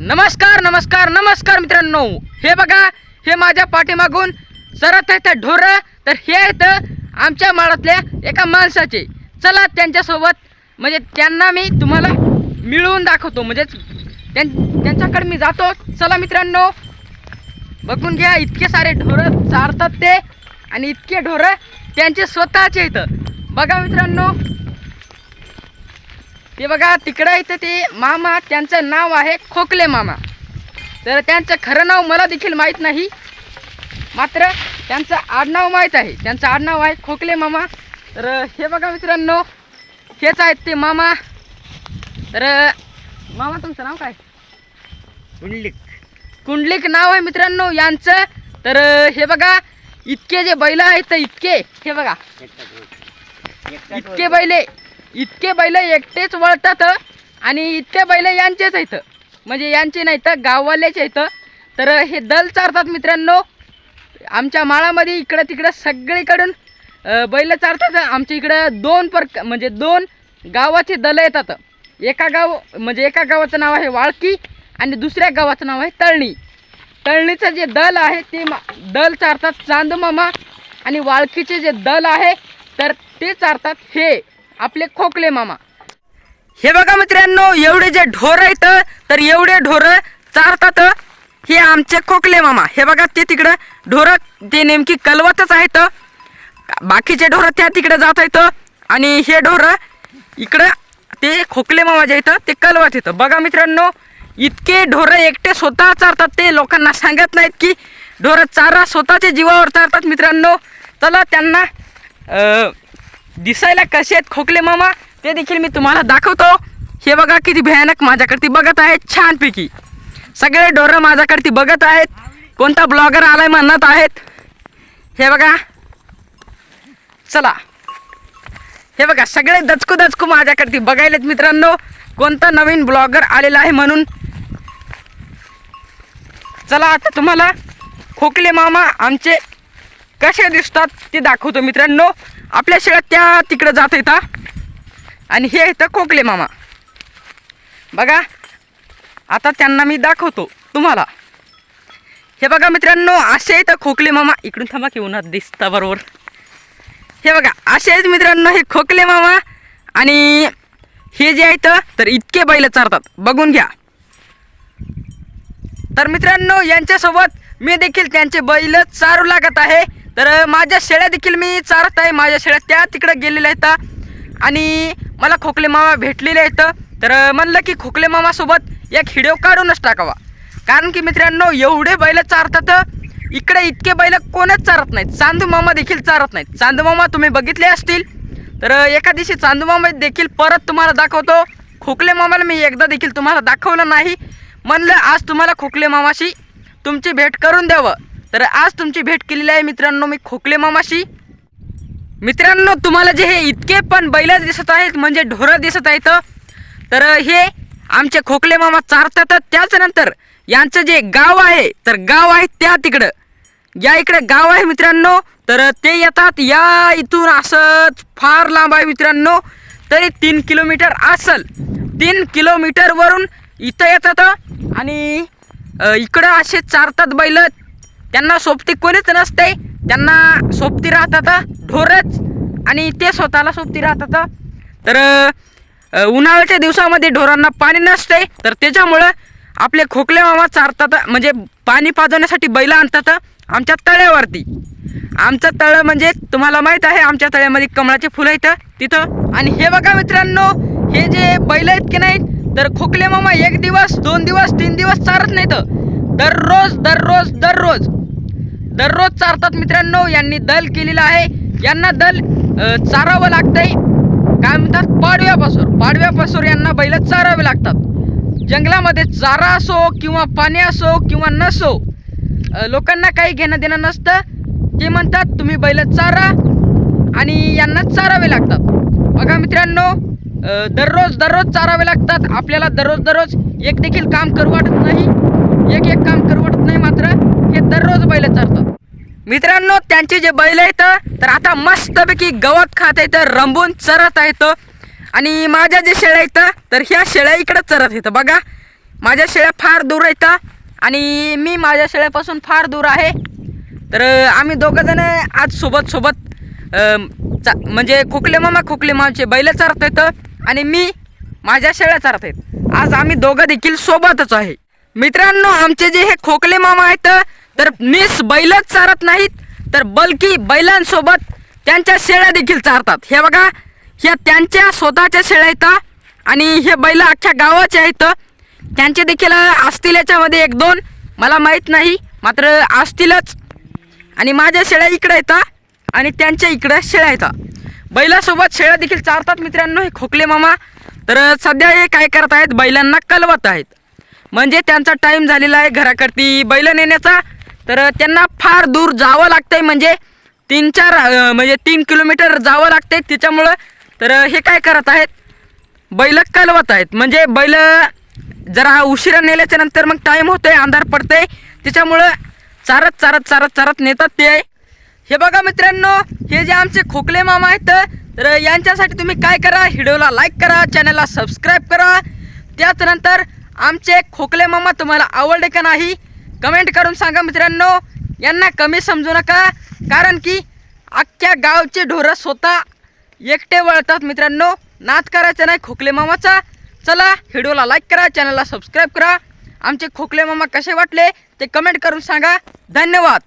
नमस्कार नमस्कार नमस्कार मित्रांनो. हे बघा हे माझ्या पाठीमागून सरत आहेत ढोरं. तर हे आहेत आमच्या माळातल्या एका माणसाचे. चला त्यांच्यासोबत म्हणजे त्यांना मी तुम्हाला मिळवून दाखवतो. म्हणजेच त्यां त्यांच्याकडे मी जातो. चला मित्रांनो. बघून घ्या इतके सारे ढोरं चारतात ते. आणि इतके ढोरं त्यांचे स्वतःचे इथं बघा मित्रांनो ते बघा तिकडं इथं ते मामा त्यांचं नाव आहे खोकले मामा. तर त्यांचं खरं नाव मला देखील माहीत नाही. मात्र त्यांचं आडनाव माहीत आहे. त्यांचं आडनाव आहे खोकले मामा. तर हे बघा मित्रांनो हेच आहेत ते मामा. तर मामा तुमचं नाव काय? कुंडलिक. कुंडलिक नाव आहे मित्रांनो यांचं. तर हे बघा इतके जे बैल आहेत इतके हे बघा. इतके बैले इतके बैल एकटेच वळतात आणि इतके बैल यांचेच आहेत. म्हणजे यांचे नाही तर गाववाल्याचे आहेत. तर हे दल चारतात मित्रांनो. आमच्या माळामध्ये इकडं तिकडं सगळीकडून बैल चारतात. आमच्या इकडं दोन पर म्हणजे दोन गावाचे दल येतात. एका गाव म्हणजे एका गावाचं नाव आहे वाळकी आणि दुसऱ्या गावाचं नाव आहे तळणी. तळणीचं जे दल आहे ते मा दल चारतात चांदमामा आणि वाळकीचे जे दल आहे तर ते चारतात हे. आपले खोकले मामा. हे बघा मित्रांनो एवढे जे ढोर आहेत तर एवढे ढोर चारतात. हे आमचे खोकले मामा. हे बघा ते तिकडं ढोर ते नेमकी कलवतच आहेत. बाकीचे ढोर त्या तिकडे जात आहेत. आणि हे ढोर इकडं ते खोकले मामा जे आहेत ते कलवत येतं बघा मित्रांनो इतके ढोरं एकटे स्वतः चारतात. ते लोकांना सांगत नाहीत की ढोरं चारा स्वतःच्या जीवावर चारतात मित्रांनो. चला त्यांना दिसायला कसे आहेत खोकले मामा? ते देखील मी तुम्हाला दाखवतो. हे बघा किती भयानक माझ्याकडती बघत आहेत छानपैकी. सगळे डोरं माझ्याकडती बघत आहेत. कोणता ब्लॉगर आलाय म्हणत आहेत. हे बघा. चला. हे बघा सगळे दचकू दचकू माझ्याकडती बघायलेत मित्रांनो. कोणता नवीन ब्लॉगर आलेला आहे म्हणून. चला आता तुम्हाला खोकले मामा आमचे कसे दिसतात ते दाखवतो मित्रांनो. आपल्या शेळ्या त्या तिकडं जात येतात आणि हे येतं खोकले मामा. बघा आता त्यांना मी दाखवतो तुम्हाला. हे बघा मित्रांनो असे आहेत खोकले मामा. इकडून थांबा की उन्हात दिसता बरोबर. हे बघा असे आहेत मित्रांनो हे खोकले मामा. आणि हे जे आहेत तर इतके बैल चारतात. बघून घ्या. तर मित्रांनो यांच्यासोबत मी देखील त्यांचे बैल चारू लागत आहे. तर माझ्या शेळ्या देखील मी चारत आहे. माझ्या शेळ्या त्या तिकडं गेलेल्या आहेत. आणि मला खोकले मामा भेटलेले आहेत. तर म्हणलं की खोकले मामासोबत एक हिडिओ काढूनच टाकावा. कारण की मित्रांनो एवढे बैल चारतात. इकडे इतके बैल कोणच चारत नाहीत. चांदू मामा देखील चारत नाहीत. चांदू मामा तुम्ही बघितले असतील. तर एका दिवशी चांदू मामा देखील परत तुम्हाला दाखवतो. खोकले मामाला मी एकदा देखील तुम्हाला दाखवलं नाही. म्हणलं आज तुम्हाला खोकले मामाशी तुमची भेट करून द्यावं. तर आज तुमची भेट केलेली आहे मित्रांनो मी खोकले मामाशी. मित्रांनो तुम्हाला जे हे इतके पण बैल दिसत आहेत म्हणजे ढोरं दिसत आहेत. तर हे आमचे खोकले मामा चारतात त्याच नंतर यांचं जे गाव आहे तर गाव आहे त्या तिकडं. या इकडे गाव आहे मित्रांनो तर ते येतात या इथून असंच फार लांब आहे मित्रांनो तरी तीन किलोमीटर असल. तीन किलोमीटरवरून इथं येतात आणि इकडं असे चारतात बैल त्यांना सोबती कोणीच नसते. त्यांना सोबती राहतात ढोरच. आणि ते स्वतःला सोबती राहतात. तर उन्हाळ्याच्या दिवसामध्ये ढोरांना पाणी नसते. तर त्याच्यामुळं आपले खोकले मामा चारतात म्हणजे पाणी पाजवण्यासाठी बैल आणतात आमच्या तळ्यावरती. आमचं तळं म्हणजे तुम्हाला माहीत आहे आमच्या तळ्यामध्ये कमळाचे फुलं येतं तिथं. आणि हे बघा मित्रांनो हे जे बैल आहेत की नाहीत तर खोकले मामा एक दिवस दोन दिवस तीन दिवस चारत नाहीत. दररोज दररोज दररोज. दररोज चारतात मित्रांनो यांनी दल केलेला आहे. यांना दल चारावं लागतंय. काय म्हणतात? पाडव्यापासून. पाडव्यापासून यांना बैल चारावे लागतात. जंगलामध्ये चारा असो किंवा पाणी असो किंवा नसो लोकांना काही घेणं देणं नसतं. ते म्हणतात तुम्ही बैल चारा आणि यांना चारावे लागतात. बघा मित्रांनो दररोज दररोज चारावे लागतात. आपल्याला दररोज दररोज एक देखील काम करू वाटत नाही. एक एक काम करू नाही मात्र हे दररोज बैल चरतात मित्रांनो त्यांचे जे बैल आहेत तर आता मस्तपैकी गवत खात आहेत रंबून चरत आहेत. आणि माझ्या जे शेळ्या आहेत तर ह्या शेळ्या इकडं चरत आहेत. बघा माझ्या शेळ्या फार दूर आहेत आणि मी माझ्या शेळ्यापासून फार दूर आहे. तर आम्ही दोघंजण आज सोबत सोबत म्हणजे खोकले मामा खोकले मामाचे बैल चरत येतं आणि मी माझ्या शेळ्या चरत आहेत. आज आम्ही दोघं देखील सोबतच आहे. मित्रांनो आमचे जे हे खोकले मामा आहेत तर मीस बैलच चारत नाहीत तर बलकी बैलांसोबत त्यांच्या शेळ्या देखील चारतात. हे बघा ह्या त्यांच्या स्वतःच्या शेळ्या आहेत आणि हे बैल अख्ख्या गावाचे आहेत. त्यांचे देखील असतील याच्यामध्ये एक दोन मला माहीत नाही मात्र असतीलच. आणि माझ्या शेळ्या इकडे येतात आणि त्यांच्या इकडे शेळ्या येतात बैलासोबत शेळ्या देखील चारतात मित्रांनो हे खोकले मामा. तर सध्या हे काय करत आहेत बैलांना कलवत आहेत. म्हणजे त्यांचा टाईम झालेला आहे घराकरती बैल नेण्याचा. तर त्यांना फार दूर जावं लागतंय म्हणजे तीन चार म्हणजे तीन किलोमीटर जावं लागतंय त्याच्यामुळं तर हे काय करत आहेत? बैल कलवत आहेत. म्हणजे बैल जरा उशिरा नेल्याच्या नंतर मग टाईम होतोय अंधार पडतंय. त्याच्यामुळं चारत चारत चारत चारत नेतात ते. हे बघा मित्रांनो हे जे आमचे खोकले मामा आहेत तर यांच्यासाठी तुम्ही काय करा? व्हिडिओला लाईक करा चॅनलला सबस्क्राईब करा. त्याच नंतर आमचे खोकले मामा तुम्हाला आवडले का नाही? कमेंट करून सांगा मित्रांनो. यांना कमी समजू नका कारण की अख्ख्या गावचे ढोरं स्वतः एकटे वळतात मित्रांनो. नाद करायचा नाही खोकले मामाचा. चला व्हिडिओला लाईक करा चॅनलला सबस्क्राईब करा. आमचे खोकले मामा कसे वाटले ते कमेंट करून सांगा. धन्यवाद.